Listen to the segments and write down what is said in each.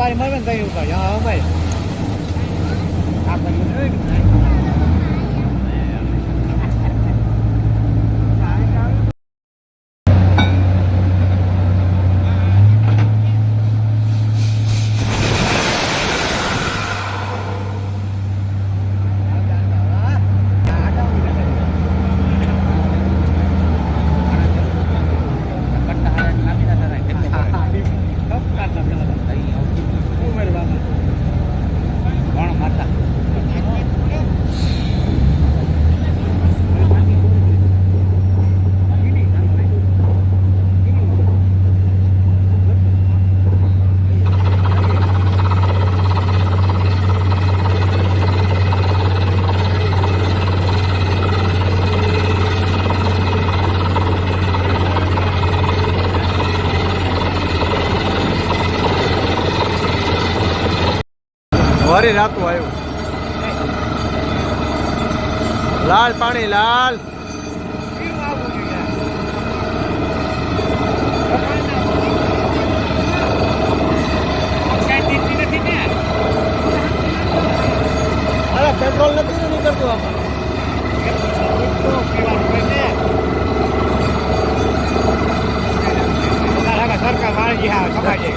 ઉપાડી મળે ને કઈ ઉપાડી હા ભાઈ આ ભરી રાતું આવ્યું. લાલ પાણી લાલ. પેટ્રોલ નથી નીકળતું આમાં. સરકાર વાળી હા સમાજે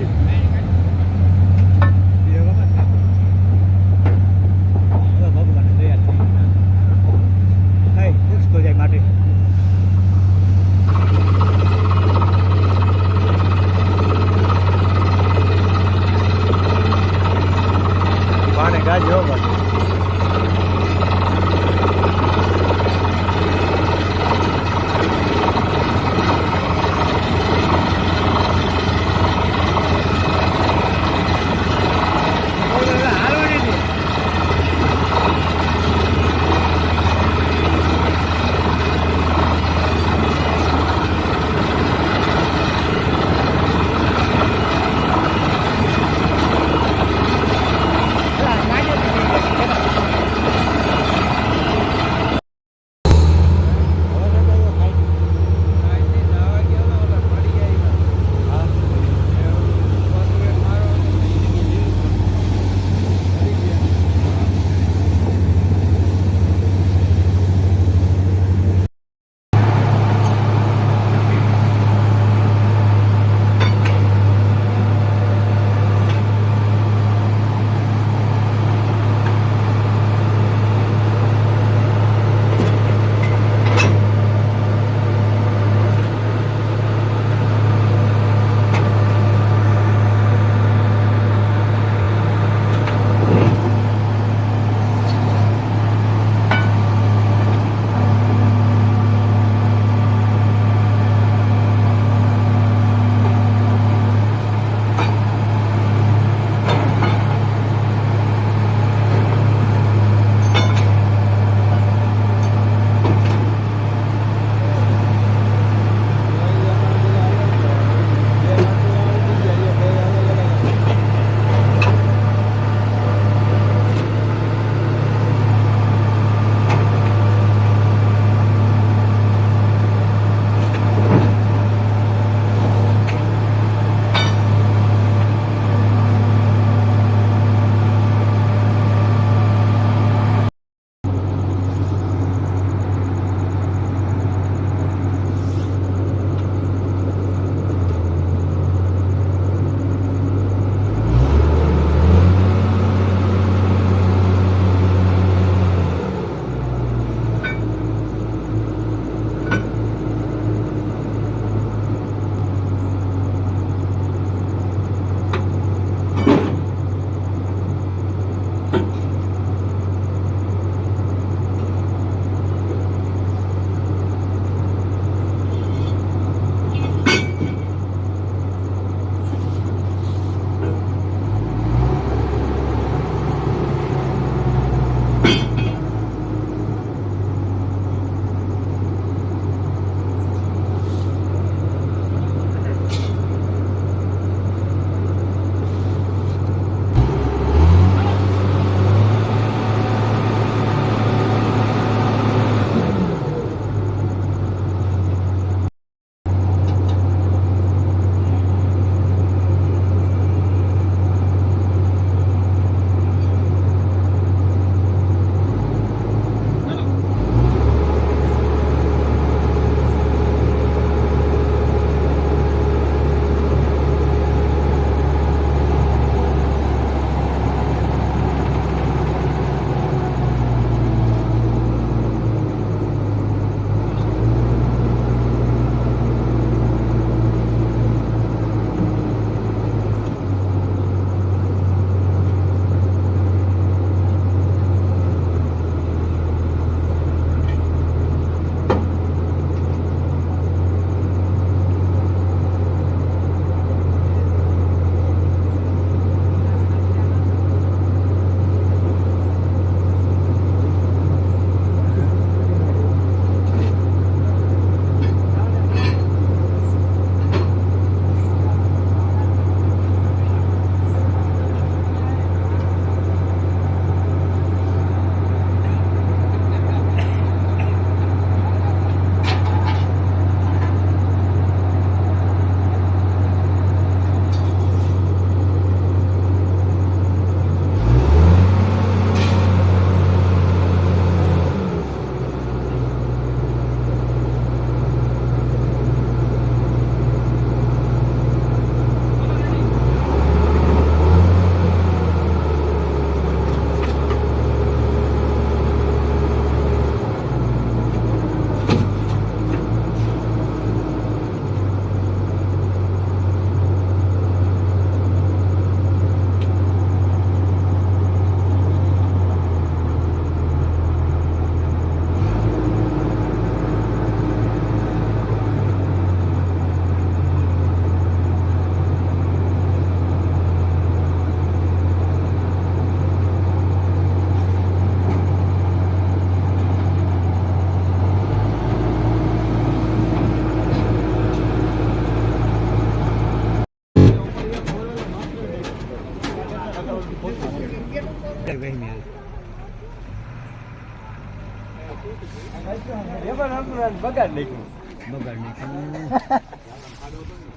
Україні.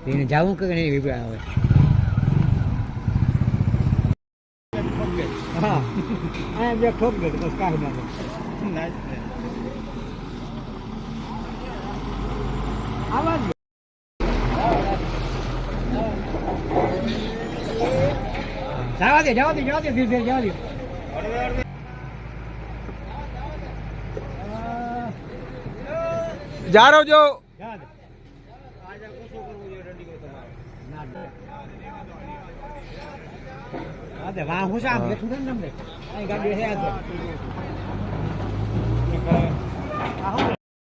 એને જાવું કે નહીં વિપરા આવે. હા. આ બે ઠોક દે બસ કાઢી નાખો આવા જવા દે જવા દે જવા દે ધીરે ધીરે જવા દે. જારો જો. જવા દે હા દે વાહ હું સામ કે તું ને નમ દે અહીં ગાડી હે આ તો આ હું